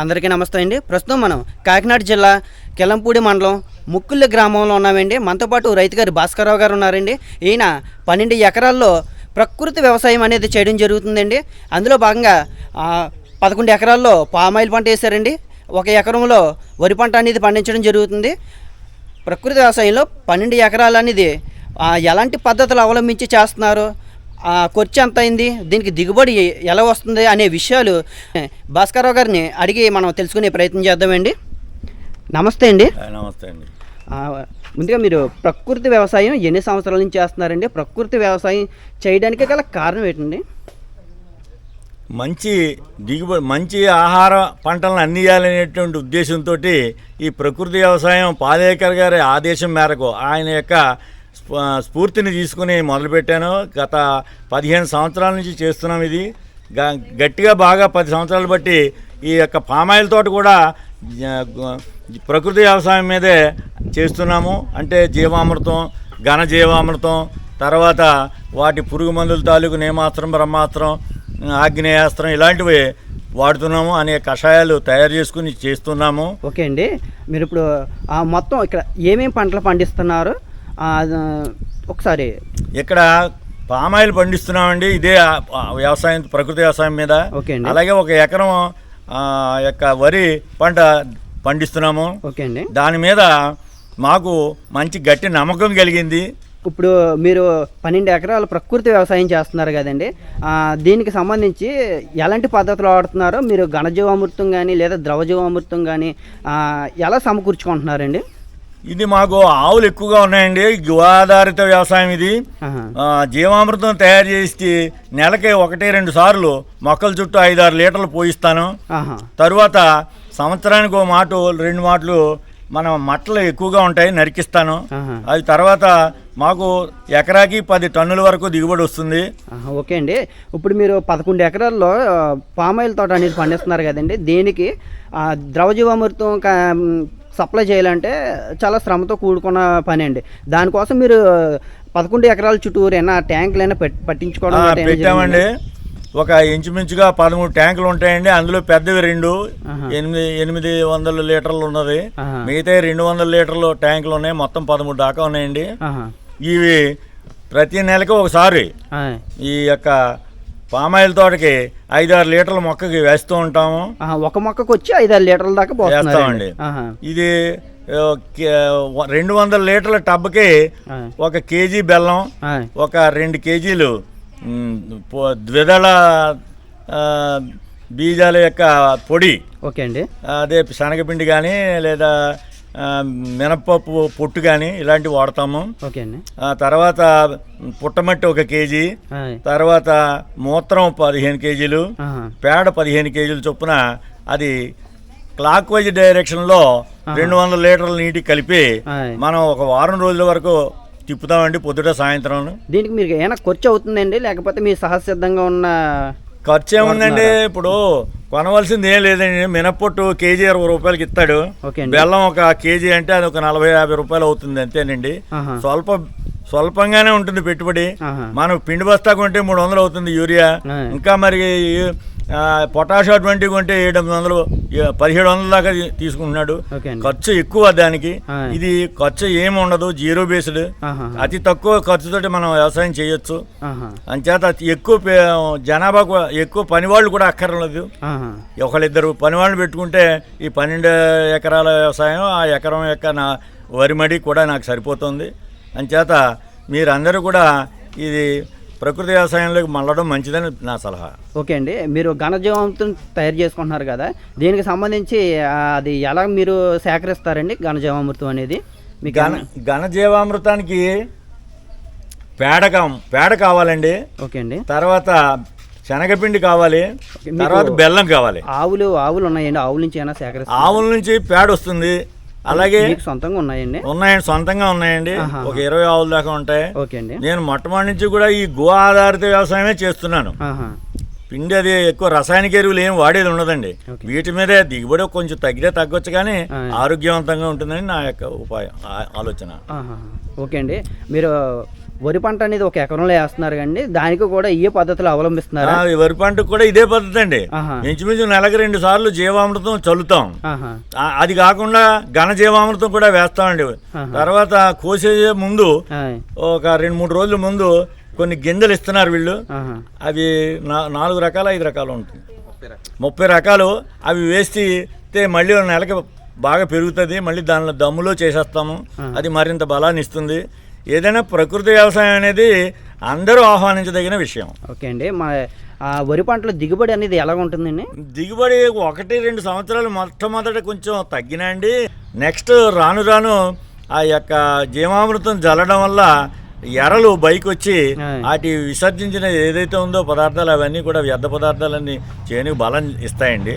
అందరికీ నమస్తే అండి. ప్రస్తుతం మనం కాకినాడ జిల్లా కెలంపూడి మండలం ముక్కుళ్ళ గ్రామంలో ఉన్నామండి. మనతో పాటు రైతు గారు భాస్కరరావు గారు ఉన్నారండి. ఈయన పన్నెండు ఎకరాల్లో ప్రకృతి వ్యవసాయం అనేది చేయడం జరుగుతుందండి. అందులో భాగంగా పదకొండు ఎకరాల్లో పామాయిల్ పంట వేశారండి. ఒక ఎకరంలో వరి పంట అనేది పండించడం జరుగుతుంది. ప్రకృతి వ్యవసాయంలో పన్నెండు ఎకరాలు అనేది ఎలాంటి పద్ధతులు అవలంబించి చేస్తున్నారు? ఖర్చు ఎంత అయింది? దీనికి దిగుబడి ఎలా వస్తుంది అనే విషయాలు భాస్కరరావు గారిని అడిగి మనం తెలుసుకునే ప్రయత్నం చేద్దామండి. నమస్తే అండి. నమస్తే అండి. ముందుగా మీరు ప్రకృతి వ్యవసాయం ఎన్ని సంవత్సరాల నుంచి చేస్తున్నారండి? ప్రకృతి వ్యవసాయం చేయడానికి గల కారణం ఏంటండి? మంచి దిగుబడి మంచి ఆహార పంటలను అందియాలనేటువంటి ఉద్దేశంతో ఈ ప్రకృతి వ్యవసాయం పాలేకర్ గారి ఆదేశం మేరకు ఆయన యొక్క స్ఫూర్తిని తీసుకుని మొదలుపెట్టాను. గత పదిహేను సంవత్సరాల నుంచి చేస్తున్నాం ఇది. గ- గట్టిగా బాగా పది సంవత్సరాలు బట్టి ఈ యొక్క పామాయిల్ తోట కూడా ప్రకృతి వ్యవసాయం మీదే చేస్తున్నాము. అంటే జీవామృతం ఘన జీవామృతం తర్వాత వాటి పురుగు మందుల తాలూకు నేమాస్త్రం బ్రహ్మాస్త్రం ఆగ్నేయాస్త్రం ఇలాంటివి వాడుతున్నాము. అనే కషాయాలు తయారు చేసుకుని చేస్తున్నాము. ఓకే అండి. మీరు ఇప్పుడు ఆ, మొత్తం ఇక్కడ ఏమేమి పంటలు పండిస్తున్నారు? ఒకసారి. ఇక్కడ పామాయిల్ పండిస్తున్నామండి ఇదే వ్యవసాయం ప్రకృతి వ్యవసాయం మీద. ఓకే అండి. అలాగే ఒక ఎకరం యొక్క వరి పంట పండిస్తున్నాము. ఓకే అండి. దాని మీద మాకు మంచి గట్టి నమ్మకం కలిగింది. ఇప్పుడు మీరు పన్నెండు ఎకరాలు ప్రకృతి వ్యవసాయం చేస్తున్నారు కదండి. దీనికి సంబంధించి ఎలాంటి పద్ధతులు వాడుతున్నారో? మీరు ఘనజీవామృతం కానీ లేదా ద్రవజీవామృతం కానీ ఎలా సమకూర్చుకుంటున్నారండి? ఇది మాకు ఆవులు ఎక్కువగా ఉన్నాయండి. ఆధారిత వ్యవసాయం ఇది. జీవామృతం తయారు చేసి నెలకి ఒకటి రెండు సార్లు మొక్కల చుట్టూ ఐదు ఆరు లీటర్లు పోయిస్తాను. తరువాత సంవత్సరానికి ఒక మాట రెండు మాటలు మనం మట్టలు ఎక్కువగా ఉంటాయి నరికిస్తాను. అది తర్వాత మాకు ఎకరాకి పది టన్నుల వరకు దిగుబడి వస్తుంది. ఓకే అండి. ఇప్పుడు మీరు పదకొండు ఎకరాల్లో పామాయిల్ తోట అనేది పండిస్తున్నారు కదండి. దీనికి? ద్రవజీవామృతం సప్లై చేయాలంటే చాలా శ్రమతో కూడుకున్న పని అండి దానికోసం మీరు పదకొండు ఎకరాల చుట్టూరు ఏమైనా ట్యాంకులు అయినా పెట్- పట్టించుకోవడం పెట్టామండి? ఒక ఇంచుమించుగా పదమూడు ట్యాంకులు ఉంటాయండి అందులో పెద్దవి రెండు. ఎనిమిది ఎనిమిది వందల లీటర్లు ఉన్నది. మిగతా రెండు వందల లీటర్లు ట్యాంకులు ఉన్నాయి మొత్తం పదమూడు దాకా ఉన్నాయండి. ఇవి ప్రతి నెలకి ఒకసారి ఈ యొక్క పామాయిల్ తోటకి ఐదారు లీటర్ల మొక్కకి వేస్తూ ఉంటాము. ఒక మొక్కకు వచ్చి ఐదారు లీటర్ల దాకా వేస్తామండి. ఇది రెండు వందల లీటర్ల టబ్కి ఒక కేజీ బెల్లం ఒక రెండు కేజీలు ద్విదళ బీజాల యొక్క పొడి ఓకే అండి. అదే శనగపిండి కానీ లేదా మినపప్పు పొట్టు కానీ ఇలాంటివి వాడతాము. తర్వాత పుట్టమట్టి ఒక కేజీ తర్వాత మూత్రం పదిహేను కేజీలు. పేడ పదిహేను కేజీల చొప్పున అది క్లాక్ వైజ్ డైరెక్షన్లో రెండు వందల లీటర్ల నీటి కలిపి. మనం ఒక వారం రోజుల వరకు తిప్పుతామండి పొద్దుట సాయంత్రం. దీనికి మీరు ఏమైనా ఖర్చు అవుతుందండి? లేకపోతే మీ సహసిద్ధంగా ఉన్న ఖర్చు ఏముందండి? ఇప్పుడు కొనవలసింది ఏం లేదండి మినప్పొట్టు కేజీ ఇరవై రూపాయలకి ఇస్తాడు బెల్లం ఒక కేజీ అంటే అది ఒక నలభై యాభై రూపాయలు అవుతుంది అంతేనండి. స్వల్ప స్వల్పంగానే ఉంటుంది పెట్టుబడి. మనం పిండి బస్తా కొంటే మూడు వందలు అవుతుంది యూరియా. ఇంకా మరి పొటాష్ అటువంటి కొంటే ఏడు వందలు పదిహేడు వందల దాకా తీసుకుంటున్నాడు ఖర్చు ఎక్కువ దానికి. ఇది ఖర్చు ఏమి ఉండదు జీరో బేస్డ్. అతి తక్కువ ఖర్చుతోటి మనం వ్యవసాయం చేయొచ్చు. అంచేత ఎక్కువ జనాభాకు ఎక్కువ పనివాళ్ళు కూడా అక్కర్లేదు. ఒకళ్ళిద్దరు పనివాళ్ళు పెట్టుకుంటే ఈ పన్నెండు ఎకరాల వ్యవసాయం ఆ ఎకరం యొక్క నా వరిమడి కూడా నాకు సరిపోతుంది అంచేత మీరందరూ కూడా ఇది ప్రకృతి వ్యవసాయంలోకి మళ్ళడం మంచిదని నా సలహా. ఓకే అండి. మీరు ఘనజీవామృతం తయారు చేసుకుంటున్నారు కదా దీనికి సంబంధించి అది ఎలా మీరు సేకరిస్తారండి ఘనజీవామృతం అనేది? మీకు ఘన ఘనజీవామృతానికి పేడ పేడ కావాలండి. ఓకే అండి. తర్వాత శనగపిండి కావాలి. తర్వాత బెల్లం కావాలి. ఆవులు ఆవులు ఉన్నాయండి. ఆవుల నుంచి ఏమైనా సేకరిస్తారు? ఆవుల నుంచి పేడ వస్తుంది. అలాగే సొంతంగా ఉన్నాయండి ఉన్నాయండి సొంతంగా ఉన్నాయండి. ఒక ఇరవై ఆవుల దాకా ఉంటాయి ఓకే అండి నేను మొట్టమొదటి నుంచి కూడా ఈ గో ఆధారిత వ్యవసాయమే చేస్తున్నాను. పిండి అది ఎక్కువ రసాయనిక ఎరువులు ఏం వాడేది ఉండదండి. వీటి మీదే దిగుబడి కొంచెం తగ్గితే తగ్గొచ్చు కానీ. ఆరోగ్యవంతంగా ఉంటుందని నా యొక్క ఉపాయం ఆలోచన. ఓకే అండి మీరు వరి పంట అనేది ఒక ఎకరంలో వేస్తున్నారు కండి. దానికి కూడా ఈ పద్ధతులు అవలంబిస్తున్నారా? వరి పంటకు కూడా ఇదే పద్ధతి అండి. ఇంచుమించు నెలకు రెండు సార్లు జీవామృతం చల్లుతాం. అది కాకుండా ఘన జీవామృతం కూడా వేస్తామండి. తర్వాత కోసే ముందు. ఒక రెండు మూడు రోజుల ముందు కొన్ని గింజలు ఇస్తున్నారు వీళ్ళు. అవి నాలుగు రకాలు ఐదు రకాలు ఉంటుంది ముప్పై రకాలు. అవి వేస్తే మళ్ళీ నెలకి బాగా పెరుగుతుంది. మళ్ళీ దానిలో దమ్ములో చేసేస్తాము. అది మరింత బలాన్ని ఇస్తుంది. ఏదైనా ప్రకృతి వ్యవసాయం అనేది అందరూ ఆహ్వానించదగిన విషయం. ఓకే అండి. మా ఆ వరి పంటలో దిగుబడి అనేది ఎలా ఉంటుందండి? దిగుబడి ఒకటి రెండు సంవత్సరాలు మొట్టమొదట కొంచెం తగ్గినండి నెక్స్ట్ రాను రాను ఆ యొక్క జీవామృతం జల్లడం వల్ల ఎరలు బైక్ వచ్చి. వాటి విసర్జించిన ఏదైతే ఉందో పదార్థాలు అవన్నీ కూడా వ్యర్థ పదార్థాలన్నీ చేనుకు బలం ఇస్తాయండి.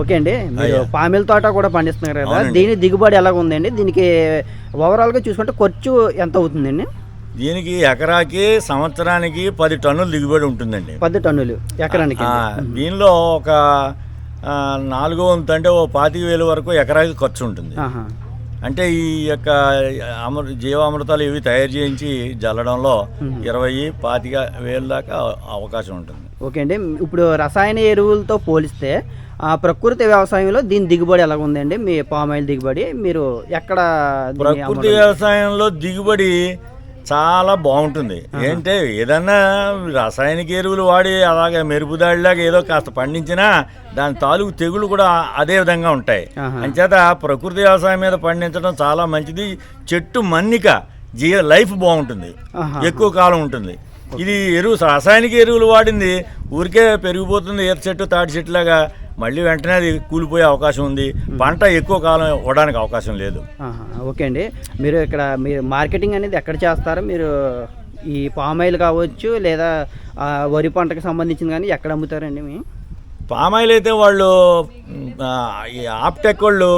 ఓకే అండి. మీరు. పామిల తోట కూడా పండిస్తున్నారు కదా. దీని దిగుబడి ఎలా ఉందండి దీనికి ఓవరాల్గా చూసుకుంటే ఖర్చు ఎంత అవుతుందండి? దీనికి ఎకరాకి సంవత్సరానికి పది టన్నులు దిగుబడి ఉంటుందండి. పది టన్నులు ఎకరానికి. దీనిలో ఒక నాలుగో వంతు అంటే ఓ పాతిక వేలు వరకు ఎకరాకి ఖర్చు ఉంటుంది. అంటే ఈ యొక్క అమృ జీవామృతాలు ఇవి తయారు చేయించి జల్లడంలో ఇరవై పాతిక వేల దాకా అవకాశం ఉంటుంది. ఓకే అండి. ఇప్పుడు రసాయన ఎరువులతో పోలిస్తే ఆ ప్రకృతి వ్యవసాయంలో దీని దిగుబడి ఎలా ఉందండి మీ పామాయిల్ దిగుబడి మీరు ఎక్కడ ప్రకృతి వ్యవసాయంలో దిగుబడి చాలా బాగుంటుంది. ఏంటే ఏదన్నా రాసాయనిక ఎరువులు వాడి అలాగే మెరుపుదాడిలాగా ఏదో కాస్త పండించినా దాని తాలూకు తెగులు కూడా అదే విధంగా ఉంటాయి. అంచేత ప్రకృతి వ్యవసాయం మీద పండించడం చాలా మంచిది. చెట్టు మన్నిక జీ లైఫ్ బాగుంటుంది. ఎక్కువ కాలం ఉంటుంది. ఇది ఎరువు రాసాయనిక ఎరువులు వాడింది. ఊరికే పెరిగిపోతుంది ఎర్ర చెట్టు తాటి చెట్టు లాగా మళ్ళీ వెంటనే అది కూలిపోయే అవకాశం ఉంది. పంట ఎక్కువ కాలం ఇవ్వడానికి అవకాశం లేదు. ఓకే అండి. మీరు ఇక్కడ మీరు మార్కెటింగ్ అనేది ఎక్కడ చేస్తారో? మీరు ఈ పామాయిల్ కావచ్చు లేదా వరి పంటకు సంబంధించింది కానీ ఎక్కడ అమ్ముతారండి మీ? పామాయిల్ అయితే వాళ్ళు ఆప్టెక్ వాళ్ళు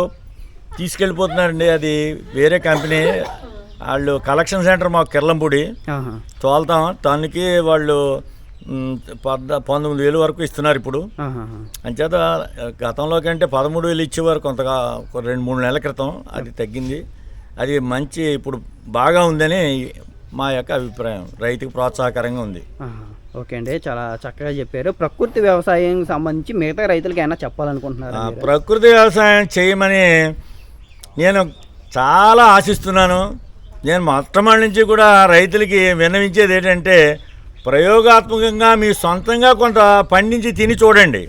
తీసుకెళ్ళిపోతున్నారండి. అది వేరే కంపెనీ. వాళ్ళు కలెక్షన్ సెంటర్ మాకు కిర్లంపూడి. తోలుతాం. దానికి వాళ్ళు పద్ద పంతొమ్మిది వేలు వరకు ఇస్తున్నారు ఇప్పుడు. అంచేత గతంలో కంటే పదమూడు వేలు ఇచ్చేవారు కొంతగా ఒక రెండు మూడు నెలల క్రితం. అది తగ్గింది. అది మంచి ఇప్పుడు బాగా ఉందని మా యొక్క అభిప్రాయం. రైతుకు ప్రోత్సాహకరంగా ఉంది. ఓకే అండి. చాలా చక్కగా చెప్పారు. ప్రకృతి వ్యవసాయం సంబంధించి మిగతా రైతులకి ఏమైనా చెప్పాలనుకుంటున్నారు ప్రకృతి వ్యవసాయం చేయమని నేను చాలా ఆశిస్తున్నాను. నేను మొట్టమొదటి నుంచి కూడా రైతులకి విన్నవించేది ఏంటంటే ప్రయోగాత్మకంగా మీ సొంతంగా కొంత పండించి తిని చూడండి.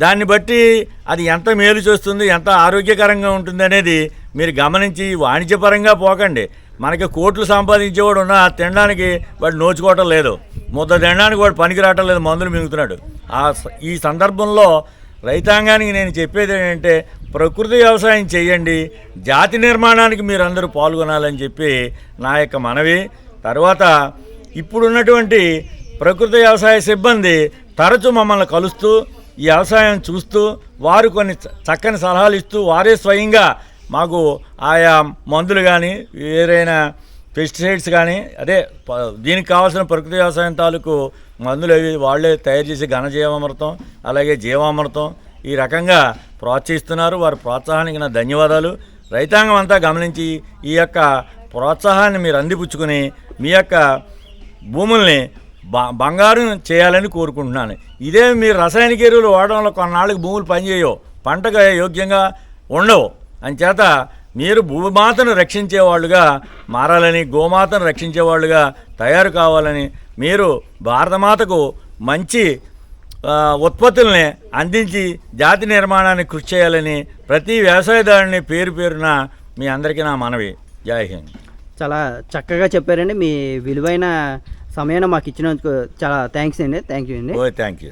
దాన్ని బట్టి అది ఎంత మేలు చేస్తుంది ఎంత ఆరోగ్యకరంగా ఉంటుంది అనేది మీరు గమనించి వాణిజ్యపరంగా పోకండి. మనకి కోట్లు సంపాదించేవాడు ఉన్నా తినడానికి వాడు నోచుకోవటం లేదు. ముద్ద తినడానికి వాడు పనికిరావటం లేదు మందులు మింగుతున్నాడు. ఆ స- ఈ సందర్భంలో రైతాంగానికి నేను చెప్పేది ఏంటంటే ప్రకృతి వ్యవసాయం చేయండి జాతి నిర్మాణానికి మీరందరూ పాల్గొనాలని చెప్పి నా యొక్క మనవి. తర్వాత ఇప్పుడున్నటువంటి ప్రకృతి వ్యవసాయ సిబ్బంది తరచూ మమ్మల్ని కలుస్తూ ఈ వ్యవసాయం చూస్తూ వారు కొన్ని చక్కని సలహాలు ఇస్తూ వారే స్వయంగా మాకు ఆయా మందులు కానీ వేరైన పెస్టిసైడ్స్ కానీ అదే దీనికి కావాల్సిన ప్రకృతి వ్యవసాయం తాలూకు మందులు అవి వాళ్ళే తయారు చేసి ఘనజీవామృతం అలాగే జీవామృతం ఈ రకంగా ప్రోత్సహిస్తున్నారు. వారి ప్రోత్సాహానికి నా ధన్యవాదాలు. రైతాంగం అంతా గమనించి ఈ యొక్క ప్రోత్సాహాన్ని మీరు అందిపుచ్చుకుని మీ యొక్క భూముల్ని బ బంగారం చేయాలని కోరుకుంటున్నాను. ఇదే మీరు రసాయనిక ఎరువులు వాడడంలో కొన్నాళ్ళకి భూములు పనిచేయవు. పంటగా యోగ్యంగా ఉండవు. అంచేత మీరు భూమాతను రక్షించేవాళ్ళుగా మారాలని గోమాతను రక్షించేవాళ్ళుగా తయారు కావాలని మీరు భారతమాతకు మంచి ఉత్పత్తుల్ని అందించి జాతి నిర్మాణానికి కృషి చేయాలని ప్రతి వ్యవసాయదారుని పేరు పేరున మీ అందరికీ నా మనవి. జై హింద్. చాలా చక్కగా చెప్పారండి. మీ విలువైన సమయాన్ని మాకు ఇచ్చినందుకు చాలా థ్యాంక్స్ అండి. థ్యాంక్ యూ అండి. Oh thank you.